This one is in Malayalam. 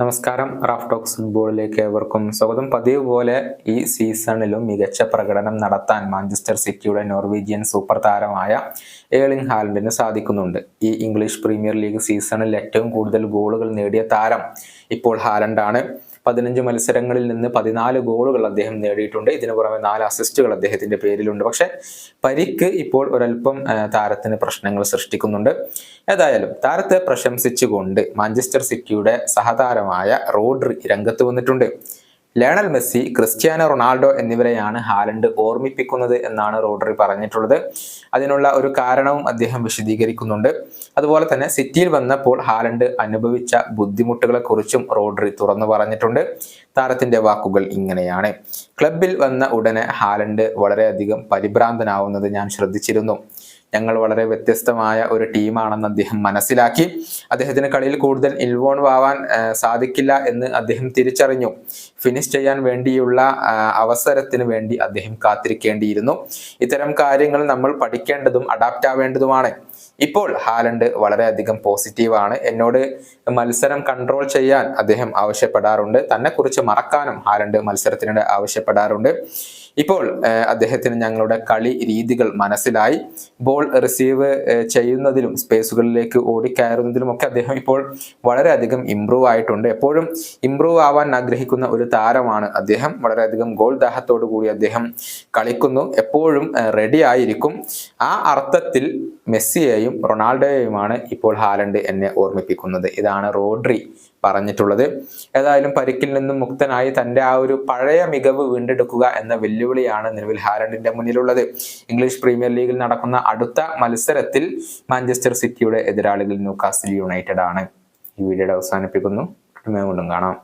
നമസ്കാരം. റാഫ് ടോക്സ് ഫുട്ബോളിലേക്ക് ഏവർക്കും സ്വാഗതം. പതിവ് പോലെ ഈ സീസണിലും മികച്ച പ്രകടനം നടത്താൻ മാഞ്ചസ്റ്റർ സിറ്റിയുടെ നോർവീജിയൻ സൂപ്പർ താരമായ ഏളിംഗ് ഹാലൻഡിന് സാധിക്കുന്നുണ്ട്. ഈ ഇംഗ്ലീഷ് പ്രീമിയർ ലീഗ് സീസണിൽ ഏറ്റവും കൂടുതൽ ഗോളുകൾ നേടിയ താരം ഇപ്പോൾ ഹാലൻഡാണ്. പതിനഞ്ച് മത്സരങ്ങളിൽ നിന്ന് പതിനാല് ഗോളുകൾ അദ്ദേഹം നേടിയിട്ടുണ്ട്. ഇതിനു പുറമെ നാല് അസിസ്റ്റുകൾ അദ്ദേഹത്തിന്റെ പേരിലുണ്ട്. പക്ഷെ പരിക്ക് ഇപ്പോൾ ഒരല്പം താരത്തിന് പ്രശ്നങ്ങൾ സൃഷ്ടിക്കുന്നുണ്ട്. ഏതായാലും താരത്തെ പ്രശംസിച്ചുകൊണ്ട് മാഞ്ചസ്റ്റർ സിറ്റിയുടെ സഹതാരമായ റോഡ്രി രംഗത്ത് വന്നിട്ടുണ്ട്. ലയണൽ മെസ്സി ക്രിസ്ത്യാനോ റൊണാൾഡോ എന്നിവരെയാണ് ഹാലൻഡ് ഓർമ്മിപ്പിക്കുന്നത് എന്നാണ് റോഡറി പറഞ്ഞിട്ടുള്ളത്. അതിനുള്ള ഒരു കാരണവും അദ്ദേഹം വിശദീകരിക്കുന്നുണ്ട്. അതുപോലെ തന്നെ സിറ്റിയിൽ വന്നപ്പോൾ ഹാലൻഡ് അനുഭവിച്ച ബുദ്ധിമുട്ടുകളെ കുറിച്ചും റോഡ്രി തുറന്നു പറഞ്ഞിട്ടുണ്ട്. താരത്തിന്റെ വാക്കുകൾ ഇങ്ങനെയാണ്. ക്ലബിൽ വന്ന ഉടനെ ഹാലൻഡ് വളരെയധികം പരിഭ്രാന്തനാവുന്നത് ഞാൻ ശ്രദ്ധിച്ചിരുന്നു. ഞങ്ങൾ വളരെ വ്യത്യസ്തമായ ഒരു ടീമാണെന്ന് അദ്ദേഹം മനസ്സിലാക്കി. അദ്ദേഹത്തിന് കളിയിൽ കൂടുതൽ ഇൻവോൾവ് ആവാൻ സാധിക്കില്ല എന്ന് അദ്ദേഹം തിരിച്ചറിഞ്ഞു. ഫിനിഷ് ചെയ്യാൻ വേണ്ടിയുള്ള അവസരത്തിന് വേണ്ടി അദ്ദേഹം കാത്തിരിക്കേണ്ടിയിരുന്നു. ഇത്തരം കാര്യങ്ങൾ നമ്മൾ പഠിക്കേണ്ടതും അഡാപ്റ്റ് ആവേണ്ടതുമാണ്. ഇപ്പോൾ ഹാലണ്ട് വളരെയധികം പോസിറ്റീവാണ് എന്നോട് മത്സരം കൺട്രോൾ ചെയ്യാൻ അദ്ദേഹം ആവശ്യപ്പെടാറുണ്ട്. തന്നെ കുറിച്ച് മറക്കാനും ഹാലണ്ട് മത്സരത്തിനിടെ ആവശ്യപ്പെടാറുണ്ട്. ഇപ്പോൾ അദ്ദേഹത്തിന് ഞങ്ങളുടെ കളി രീതികൾ മനസ്സിലായി. ബോൾ റിസീവ് ചെയ്യുന്നതിലും സ്പേസുകളിലേക്ക് ഓടിക്കയറുന്നതിലും ഒക്കെ അദ്ദേഹം ഇപ്പോൾ വളരെയധികം ഇമ്പ്രൂവ് ആയിട്ടുണ്ട്. എപ്പോഴും ഇമ്പ്രൂവ് ആവാൻ ആഗ്രഹിക്കുന്ന ഒരു താരമാണ് അദ്ദേഹം. വളരെയധികം ഗോൾ ദാഹത്തോടു കൂടി അദ്ദേഹം കളിക്കുന്നു. എപ്പോഴും റെഡി ആയിരിക്കും. ആ അർത്ഥത്തിൽ മെസ്സിയെയും റൊണാൾഡോയെയുമാണ് ഇപ്പോൾ ഹാലൻഡ് എന്നെ ഓർമ്മിപ്പിക്കുന്നത്. ഇതാണ് റോഡ്രി പറഞ്ഞിട്ടുള്ളത്. ഏതായാലും പരിക്കിൽ നിന്നും മുക്തനായി തന്റെ ആ ഒരു പഴയ മികവ് വീണ്ടെടുക്കുക എന്ന വെല്ലുവിളിയാണ് നിലവിൽ ഹാലൻഡിന്റെ മുന്നിലുള്ളത്. ഇംഗ്ലീഷ് പ്രീമിയർ ലീഗിൽ നടക്കുന്ന അടുത്ത മത്സരത്തിൽ മാഞ്ചസ്റ്റർ സിറ്റിയുടെ എതിരാളികൾ ന്യൂകാസിൽ യുണൈറ്റഡ് ആണ് ഈ വീഡിയോയുടെ അവസാനിപ്പിക്കുന്നു. കാണാം.